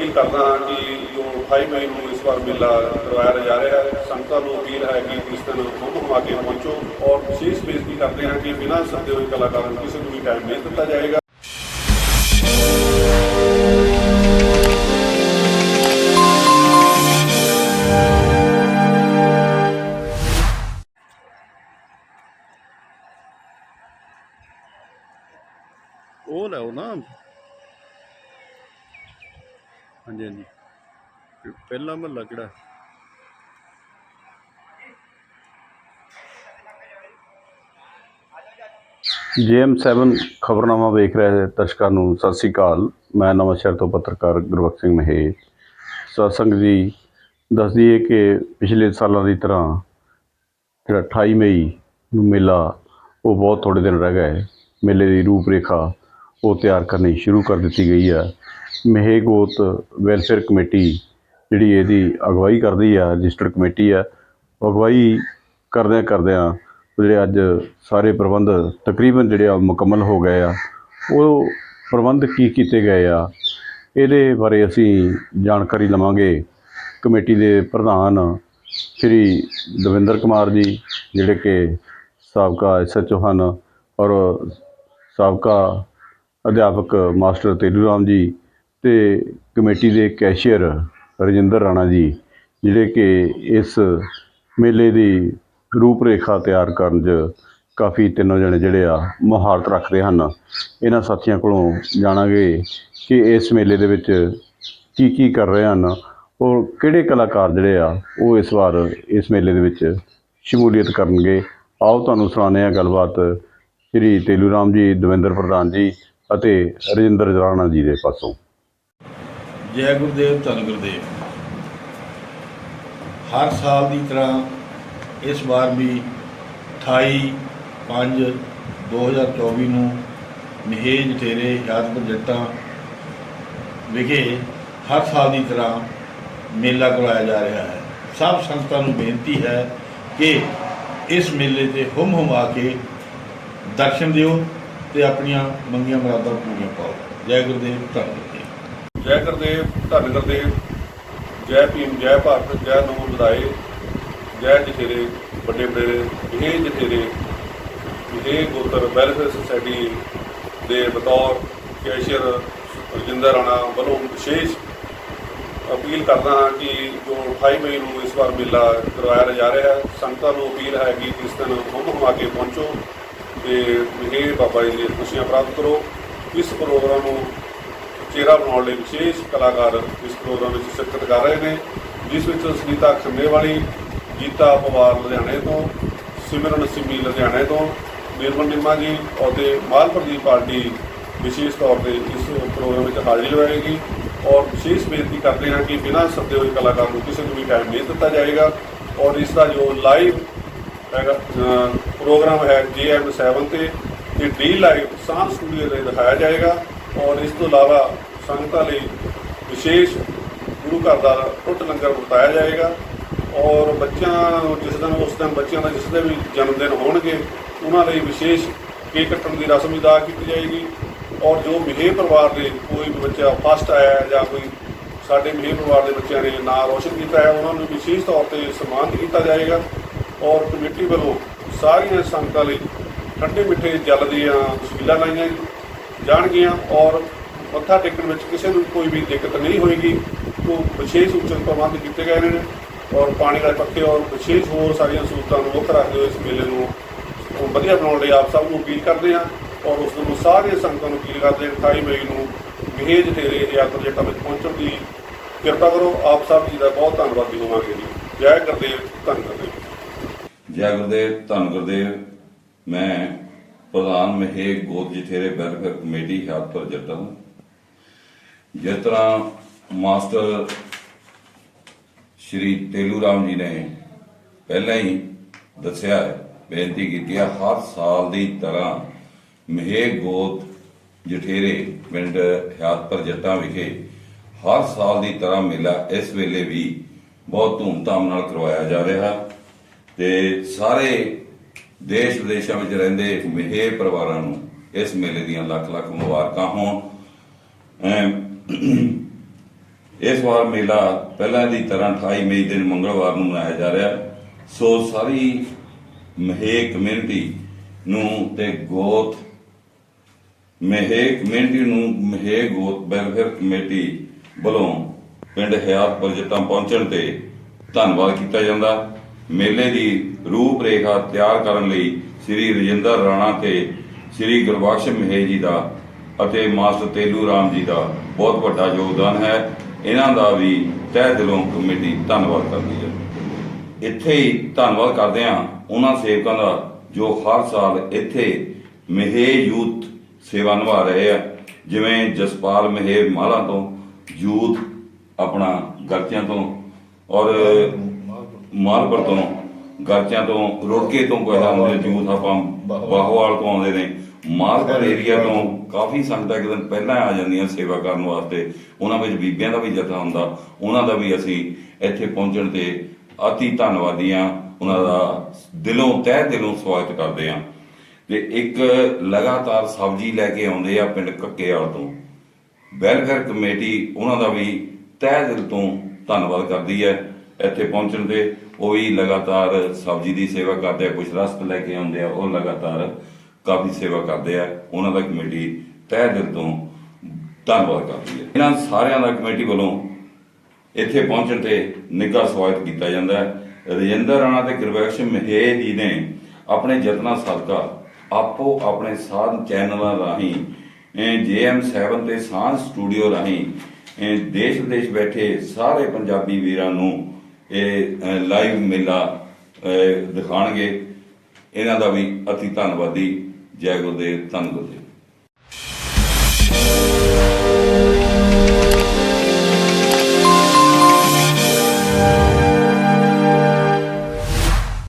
Appeal ਕਰਦਾ ਹਾਂ ਕਿ ਜੋ 28 ਮਈ ਨੂੰ ਇਸ ਵਾਰ ਮੇਲਾ ਕਰਵਾਇਆ ਜਾ ਰਿਹਾ ਹੈ, ਸੰਗਤਾਂ ਨੂੰ ਅਪੀਲ ਹੈ ਕਿ ਇਸ ਦਿਨ ਹੁਮ ਹੁਮਾ ਕੇ ਪਹੁੰਚੋ ਔਰ ਵਿਸ਼ੇਸ਼ ਬੇਨਤੀ ਕਰਦੇ ਹਾਂ ਕਿ ਬਿਨਾਂ ਸੱਦੇ ਹੋਏ ਕਲਾਕਾਰਾਂ ਨੂੰ ਕਿਸੇ ਨੂੰ ਵੀ ਟਾਈਮ ਨਹੀਂ ਦਿੱਤਾ ਜਾਏਗਾ। ਉਹ ਲਓ ਨਾ। ਹਾਂਜੀ ਹਾਂਜੀ। ਪਹਿਲਾ ਮਹੱਲਾ ਕਿਹੜਾ? ਜੀਐਮ7 ਖਬਰਨਾਮਾ ਵੇਖ ਰਹੇ ਦਰਸ਼ਕਾਂ ਨੂੰ। ਸਤਿ ਸ੍ਰੀ ਅਕਾਲ। ਮੈਂ ਨਵਾਂਸ਼ਹਿਰ ਤੋਂ ਪੱਤਰਕਾਰ ਗੁਰਬਖਸ਼ ਸਿੰਘ ਮਹੇਸ਼। ਸਤਸੰਗ ਜੀ ਦੱਸਦੀ ਹੈ ਕਿ ਪਿਛਲੇ ਸਾਲਾਂ ਦੀ ਤਰ੍ਹਾਂ ਜਿਹੜਾ 28 ਮਈ ਨੂੰ ਮੇਲਾ, ਉਹ ਬਹੁਤ ਥੋੜੇ ਦਿਨ ਰਹਿ ਗਏ। ਮੇਲੇ ਦੀ ਰੂਪ ਰੇਖਾ ਉਹ ਤਿਆਰ ਕਰਨੀ ਸ਼ੁਰੂ ਕਰ ਦਿੱਤੀ ਗਈ ਆ ਮਹੇਗੋਤ ਵੈਲਫੇਅਰ ਕਮੇਟੀ ਜਿਹੜੀ ਇਹਦੀ ਅਗਵਾਈ ਕਰਦੀ ਆ ਰਜਿਸਟਰਡ ਕਮੇਟੀ ਆ ਅਗਵਾਈ ਕਰਦਿਆਂ ਕਰਦਿਆਂ ਜਿਹੜੇ ਅੱਜ ਸਾਰੇ ਪ੍ਰਬੰਧ ਤਕਰੀਬਨ ਜਿਹੜੇ ਆ ਮੁਕੰਮਲ ਹੋ ਗਏ ਆ। ਉਹ ਪ੍ਰਬੰਧ ਕੀ ਕੀਤੇ ਗਏ ਆ, ਇਹਦੇ ਬਾਰੇ ਅਸੀਂ ਜਾਣਕਾਰੀ ਲਵਾਂਗੇ। ਕਮੇਟੀ ਦੇ ਪ੍ਰਧਾਨ ਸ਼੍ਰੀ ਦਵਿੰਦਰ ਕੁਮਾਰ ਜੀ, ਜਿਹੜੇ ਕਿ ਸਾਬਕਾ ਐਸਐਚਓ ਹਨ ਔਰ ਸਾਬਕਾ ਅਧਿਆਪਕ ਮਾਸਟਰ ਤੇਲੂ ਰਾਮ ਜੀ ਤੇ ਕਮੇਟੀ ਦੇ ਕੈਸ਼ੀਅਰ ਰਜਿੰਦਰ ਰਾਣਾ ਜੀ, ਜਿਹੜੇ ਕਿ ਇਸ ਮੇਲੇ ਦੀ ਰੂਪ ਰੇਖਾ ਤਿਆਰ ਕਰਨ 'ਚ ਕਾਫੀ ਤਿੰਨੋਂ ਜਣੇ ਜਿਹੜੇ ਆ ਮੁਹਾਰਤ ਰੱਖਦੇ ਹਨ। ਇਹਨਾਂ ਸਾਥੀਆਂ ਕੋਲੋਂ ਜਾਣਾਂਗੇ ਕਿ ਇਸ ਮੇਲੇ ਦੇ ਵਿੱਚ ਕੀ ਕੀ ਕਰ ਰਹੇ ਹਨ ਔਰ ਕਿਹੜੇ ਕਲਾਕਾਰ ਜਿਹੜੇ ਆ ਉਹ ਇਸ ਵਾਰ ਇਸ ਮੇਲੇ ਦੇ ਵਿੱਚ ਸ਼ਮੂਲੀਅਤ ਕਰਨਗੇ। ਆਓ ਤੁਹਾਨੂੰ ਸੁਣਾਉਂਦੇ ਹਾਂ ਗੱਲਬਾਤ ਸ਼੍ਰੀ ਤੇਲੂ ਰਾਮ ਜੀ, ਦਵਿੰਦਰ ਪ੍ਰਧਾਨ ਜੀ ਅਤੇ ਰਜਿੰਦਰ ਰਾਣਾ ਜੀ ਦੇ ਪਾਸੋਂ। ਜੈ ਗੁਰਦੇਵ, ਧੰਨ ਗੁਰਦੇਵ। ਹਰ ਸਾਲ ਦੀ ਤਰ੍ਹਾਂ ਇਸ ਵਾਰ ਵੀ 28 5 2024 ਨੂੰ ਮਹੇਜ ਠੇਰੇ ਯਾਦਪੁਰ ਜੱਟਾਂ ਵਿਖੇ ਹਰ ਸਾਲ ਦੀ ਤਰ੍ਹਾਂ ਮੇਲਾ ਕਰਵਾਇਆ ਜਾ ਰਿਹਾ ਹੈ। ਸਭ ਸੰਗਤਾਂ ਨੂੰ ਬੇਨਤੀ ਹੈ ਕਿ ਇਸ ਮੇਲੇ ਤੇ ਹੁਮ ਆ ਕੇ ਦਰਸ਼ਨ ਦਿਓ ਤੇ ਆਪਣੀਆਂ ਮੰਗੀਆਂ ਮੁਰਾਦਾਂ ਪੂਰੀਆਂ ਪਾਓ। ਜੈ ਗੁਰਦੇਵ, ਧੰਨ ਗੁਰਦੇਵ। ਜੈ ਗੁਰਦੇਵ ਧੰਨ ਗੁਰਦੇਵ ਜੈ ਭੀਮ, ਜੈ ਭਾਰਤ, ਜੈ ਨਮੋ ਬੁਦਾਏ ਜੈ ਜਥੇਰੇ ਵੱਡੇ ਵਡੇਰੇ ਇਹ ਜਥੇਰੇ ਇਹ ਗੋਤਰ, ਵੈਲਫੇਅਰ ਸੁਸਾਇਟੀ ਦੇ ਬਤੌਰ ਕੈਸ਼ੀਅਰ ਰਜਿੰਦਰ ਰਾਣਾ ਵੱਲੋਂ ਵਿਸ਼ੇਸ਼ ਅਪੀਲ ਕਰਦਾ ਹਾਂ ਕਿ ਜੋ 28 ਮਈ ਨੂੰ ਇਸ ਵਾਰ ਮੇਲਾ ਕਰਵਾਇਆ ਜਾ ਰਿਹਾ ਹੈ, ਸੰਗਤਾਂ ਨੂੰ ਅਪੀਲ ਹੈ ਕਿ ਇਸ ਦਿਨ ਹੁਮ ਹੁਮਾ ਕੇ ਪਹੁੰਚੋ ਤੇ ਇਹ ਬਾਬਾ ਜੀ ਦੀਆਂ ਖੁਸ਼ੀਆਂ ਪ੍ਰਾਪਤ ਕਰੋ। ਇਸ ਪ੍ਰੋਗਰਾਮ ਨੂੰ ਚਿਹਰਾ ਬਣਾਉਣ ਲਈ ਵਿਸ਼ੇਸ਼ ਕਲਾਕਾਰ ਇਸ ਪ੍ਰੋਗਰਾਮ ਵਿੱਚ ਸ਼ਿਰਕਤ ਕਰ ਰਹੇ ਨੇ, ਜਿਸ ਵਿੱਚ ਸੁਨੀਤਾ ਖੰਨੇ ਵਾਲੀ ਗੀਤਾ ਪਵਾਰ ਲੁਧਿਆਣੇ ਤੋਂ, ਸਿਮਰਨ ਸਿੰਮੀ ਲੁਧਿਆਣੇ ਤੋਂ, ਨਿਰਮਲ ਨਿੰਮਾ ਜੀ ਅਤੇ ਮਾਲਪ੍ਰਦੀਪ ਪਾਰਟੀ ਵਿਸ਼ੇਸ਼ ਤੌਰ ਤੇ ਇਸ ਪ੍ਰੋਗਰਾਮ ਵਿੱਚ ਹਾਜ਼ਰੀ ਲਵਾਏਗੀ ਔਰ ਵਿਸ਼ੇਸ਼ ਬੇਨਤੀ ਕਰਦੇ ਹਾਂ ਕਿ ਬਿਨਾਂ ਸੱਦੇ ਹੋਏ ਕਲਾਕਾਰ ਨੂੰ ਕਿਸੇ ਨੂੰ ਵੀ ਟਾਈਮ ਨਹੀਂ ਦਿੱਤਾ ਜਾਏਗਾ। ਔਰ ਇਸ ਦਾ ਜੋ ਲਾਈਵ ਹੈਗਾ ਪ੍ਰੋਗਰਾਮ ਹੈ JM7 ਤੇ ਤੇ ਡੀ ਲਾਈਵ ਸਾਂਝ ਸਟੂਡੀਓ ਤੇ ਦਿਖਾਇਆ ਜਾਏਗਾ। ਔਰ ਇਸ ਤੋਂ ਇਲਾਵਾ ਸੰਗਤਾਂ ਲਈ ਵਿਸ਼ੇਸ਼ ਗੁਰੂ ਘਰ ਦਾ ਟੁੱਟ ਲੰਗਰ ਵਰਤਾਇਆ ਜਾਏਗਾ। ਔਰ ਬੱਚਿਆਂ ਜਿਸ ਦਿਨ, ਉਸ ਦਿਨ ਬੱਚਿਆਂ ਦਾ ਜਿਸ ਦੇ ਵੀ ਜਨਮ ਦਿਨ ਹੋਣਗੇ, ਉਹਨਾਂ ਲਈ ਵਿਸ਼ੇਸ਼ ਕੇਕ ਕੱਟਣ ਦੀ ਰਸਮ ਅਦਾ ਕੀਤੀ ਜਾਏਗੀ। ਔਰ ਜੋ ਮਿਹੇ ਪਰਿਵਾਰ ਦੇ ਕੋਈ ਵੀ ਬੱਚਾ ਫਸਟ ਆਇਆ ਹੈ ਜਾਂ ਕੋਈ ਸਾਡੇ ਮਿਹਰ ਪਰਿਵਾਰ ਦੇ ਬੱਚਿਆਂ ਨੇ ਨਾਂ ਰੋਸ਼ਨ ਕੀਤਾ ਹੈ, ਉਹਨਾਂ ਨੂੰ ਵਿਸ਼ੇਸ਼ ਤੌਰ ਤੇ ਸਨਮਾਨਿਤ ਕੀਤਾ ਜਾਏਗਾ। ਔਰ ਕਮੇਟੀ ਵੱਲੋਂ ਸਾਰੀਆਂ ਸੰਗਤਾਂ ਲਈ ਠੰਡੇ ਮਿੱਠੇ ਜਲ ਦੀਆਂ ਛਬੀਲਾਂ ਲਾਈਆਂ ਜਾਣਗੀਆਂ ਔਰ ਮੱਥਾ ਟੇਕਣ ਵਿੱਚ ਕਿਸੇ ਨੂੰ ਕੋਈ ਵੀ ਦਿੱਕਤ ਨਹੀਂ ਹੋਏਗੀ। ਉਹ ਵਿਸ਼ੇਸ਼ ਉਚਿਤ ਪ੍ਰਬੰਧ ਕੀਤੇ ਗਏ ਨੇ ਔਰ ਪਾਣੀ ਵਾਲੇ ਪੱਖੇ ਔਰ ਵਿਸ਼ੇਸ਼ ਹੋਰ ਸਾਰੀਆਂ ਸਹੂਲਤਾਂ ਨੂੰ ਮੁੱਖ ਰੱਖਦੇ ਹੋਏ ਇਸ ਮੇਲੇ ਨੂੰ ਵਧੀਆ ਬਣਾਉਣ ਲਈ ਆਪ ਸਭ ਨੂੰ ਅਪੀਲ ਕਰਦੇ ਹਾਂ ਔਰ ਉਸ ਨੂੰ ਸਾਰੀਆਂ ਸੰਗਤਾਂ ਨੂੰ ਅਪੀਲ ਕਰਦੇ ਹਾਂ 28 ਮਈ ਨੂੰ ਮਹੇਜ ਤੇਰੇ ਯਾਤਰਾ ਜੱਟਾਂ ਵਿੱਚ ਪਹੁੰਚਣ ਦੀ ਕਿਰਪਾ ਕਰੋ। ਆਪ ਸਭ ਜੀ ਦਾ ਬਹੁਤ ਧੰਨਵਾਦੀ ਹੋਵਾਂਗੇ ਜੀ। ਜੈ ਗੁਰਦੇਵ, ਧੰਨ ਗੁਰਦੇਵ। ਜੈ ਗੁਰਦੇਵ, ਧੰਨ ਗੁਰਦੇਵ। ਮੈਂ ਪ੍ਰਧਾਨ ਮਹੇ ਗੋਤ ਜਥੇਰੇ ਵੈਲਫੇਅਰ ਕਮੇਟੀ ਹਿਆਤਪੁਰ ਜੱਟਾਂ। ਜਿਸ ਤਰ੍ਹਾਂ ਮਾਸਟਰ ਸ਼੍ਰੀ ਤੇਲੂ ਰਾਮ ਜੀ ਨੇ ਪਹਿਲਾਂ ਹੀ ਦੱਸਿਆ ਹੈ, ਬੇਨਤੀ ਕੀਤੀ ਹੈ ਹਰ ਸਾਲ ਦੀ ਤਰ੍ਹਾਂ ਮਹੇ ਗੋਦ ਜਠੇਰੇ ਪਿੰਡ ਹਿਆਤਪੁਰ ਜੱਟਾਂ ਵਿਖੇ ਹਰ ਸਾਲ ਦੀ ਤਰ੍ਹਾਂ ਮੇਲਾ ਇਸ ਵੇਲੇ ਵੀ ਬਹੁਤ ਧੂਮਧਾਮ ਨਾਲ ਕਰਵਾਇਆ ਜਾ ਰਿਹਾ ਤੇ ਸਾਰੇ ਦੇਸ਼ ਵਿਦੇਸ਼ਾਂ ਵਿੱਚ ਰਹਿੰਦੇ ਮਹੇ ਪਰਿਵਾਰਾਂ ਨੂੰ ਇਸ ਮੇਲੇ ਦੀਆਂ ਲੱਖ ਲੱਖ ਮੁਬਾਰਕਾਂ ਹੋਣ। ਇਸ ਵਾਰ ਮੇਲਾ ਪਹਿਲਾਂ ਦੀ ਤਰ੍ਹਾਂ 28 ਮਈ ਦਿਨ ਮੰਗਲਵਾਰ ਨੂੰ ਮਨਾਇਆ ਜਾ ਰਿਹਾ। ਸੋ ਸਾਰੀ ਮਹੇ ਕਮਿਊਨਿਟੀ ਨੂੰ ਤੇ ਗੋਤ ਮਹੇ ਕਮਿਊਨਿਟੀ ਨੂੰ ਮਹੇ ਗੋਤ ਵੈਲਫੇਅਰ ਕਮੇਟੀ ਵੱਲੋਂ ਪਿੰਡ ਹਯਾਤਪੁਰ ਜੱਟਾਂ ਪਹੁੰਚਣ ਤੇ ਧੰਨਵਾਦ ਕੀਤਾ ਜਾਂਦਾ। ਮੇਲੇ ਦੀ ਰੂਪਰੇਖਾ ਤਿਆਰ ਕਰਨ ਲਈ ਸ੍ਰੀ ਰਜਿੰਦਰ ਰਾਣਾ ਤੇ ਸ੍ਰੀ ਗੁਰਬਖਸ਼ ਮਹੇ ਜੀ ਦਾ ਅਤੇ ਮਾਸਟਰ ਤੇਲੂ ਰਾਮ ਜੀ ਦਾ ਬਹੁਤ ਵੱਡਾ ਯੋਗਦਾਨ ਹੈ। ਇਹਨਾਂ ਦਾ ਵੀ ਤਹਿ ਦਿਲੋਂ ਕਮੇਟੀ ਧੰਨਵਾਦ ਕਰਦੀ ਹੈ। ਇੱਥੇ ਹੀ ਧੰਨਵਾਦ ਕਰਦੇ ਹਾਂ ਉਹਨਾਂ ਸੇਵਕਾਂ ਦਾ ਜੋ ਹਰ ਸਾਲ ਇੱਥੇ ਮਹੇ ਯੂਥ ਸੇਵਾ ਨਿਭਾ ਰਹੇ ਆ। ਜਿਵੇਂ ਜਸਪਾਲ ਮਹੇ ਮਾਲਾ ਤੋਂ, ਯੂਥ ਆਪਣਾ ਗਰਤਿਆਂ ਤੋਂ ਔਰ ਮਾਲਪੁਰ ਤੋਂ ਗਰਤਿਆਂ ਤੋਂ, ਰੋੜਕੇ ਤੋਂ ਕੋਈ ਆਉਂਦੇ ਯੂਥ ਆਪਾਂ ਬਾਹੋਵਾਲ ਤੋਂ ਆਉਂਦੇ ਨੇ। ਮਾਲਪੁਰ ਏਰੀਆ ਤੋਂ ਕਾਫੀ ਸੰਗਤਾਂ ਇੱਕ ਦਿਨ ਪਹਿਲਾਂ ਆ ਜਾਂਦੀਆਂ ਸੇਵਾ ਕਰਨ ਵਾਸਤੇ। ਉਹਨਾਂ ਵਿੱਚ ਬੀਬੀਆਂ ਦਾ ਵੀ ਜਥਾ ਹੁੰਦਾ। ਉਹਨਾਂ ਦਾ ਵੀ ਅਸੀਂ ਇੱਥੇ ਪਹੁੰਚਣ ਤੇ ਅਤੀ ਧੰਨਵਾਦੀ ਹਾਂ। ਉਹਨਾਂ ਦਾ ਦਿਲੋਂ, ਤਹਿ ਦਿਲੋਂ ਸਵਾਗਤ ਕਰਦੇ ਹਾਂ। ਤੇ ਇੱਕ ਲਗਾਤਾਰ ਸਬਜ਼ੀ ਲੈ ਕੇ ਆਉਂਦੇ ਆ ਪਿੰਡ ਕੱਕੇਵਾਲ ਤੋਂ। ਵੈਲਫੇਅਰ ਕਮੇਟੀ ਉਹਨਾਂ ਦਾ ਵੀ ਤਹਿ ਦਿਲ ਤੋਂ ਧੰਨਵਾਦ ਕਰਦੀ ਹੈ। ਇੱਥੇ ਪਹੁੰਚਣ ਤੇ ਉਹ ਵੀ ਲਗਾਤਾਰ ਸਬਜ਼ੀ ਦੀ ਸੇਵਾ ਕਰਦੇ ਆ ਕੁਝ ਰਸਤ ਲੈ ਕੇ ਆਉਂਦੇ ਆ, ਉਹ ਲਗਾਤਾਰ ਕਾਫੀ ਸੇਵਾ ਕਰਦੇ ਆ। ਉਹਨਾਂ ਦਾ ਕਮੇਟੀ ਤਹਿ ਦਿਲ ਤੋਂ ਧੰਨਵਾਦ ਕਰਦੀ ਹੈ। ਇਹਨਾਂ ਸਾਰਿਆਂ ਦਾ ਕਮੇਟੀ ਵੱਲੋਂ ਇੱਥੇ ਪਹੁੰਚਣ ਤੇ ਨਿੱਘਾ ਸਵਾਗਤ ਕੀਤਾ ਜਾਂਦਾ ਹੈ। ਰਜਿੰਦਰ ਰਾਣਾ ਤੇ ਗੁਰਬਖਸ਼ ਮਹੇ ਜੀ ਨੇ ਆਪਣੇ ਯਤਨਾਂ ਸਦਕਾ ਆਪੋ ਆਪਣੇ ਸਾਧ ਚੈਨਲਾਂ ਰਾਹੀਂ ਜੀਐਮ7 ਤੇ ਸਾਂਝ ਸਟੂਡੀਓ ਰਾਹੀਂ ਇਹ ਦੇਸ਼ ਵਿਦੇਸ਼ ਬੈਠੇ ਸਾਰੇ ਪੰਜਾਬੀ ਵੀਰਾਂ ਨੂੰ ਇਹ ਲਾਈਵ ਮੇਲਾ ਅਹ, ਦਿਖਾਣਗੇ। ਇਹਨਾਂ ਦਾ ਵੀ ਅਤੀ ਧੰਨਵਾਦੀ। ਜੈ ਗੁਰਦੇਵ ਧੰਨ ਗੁਰਦੇਵ।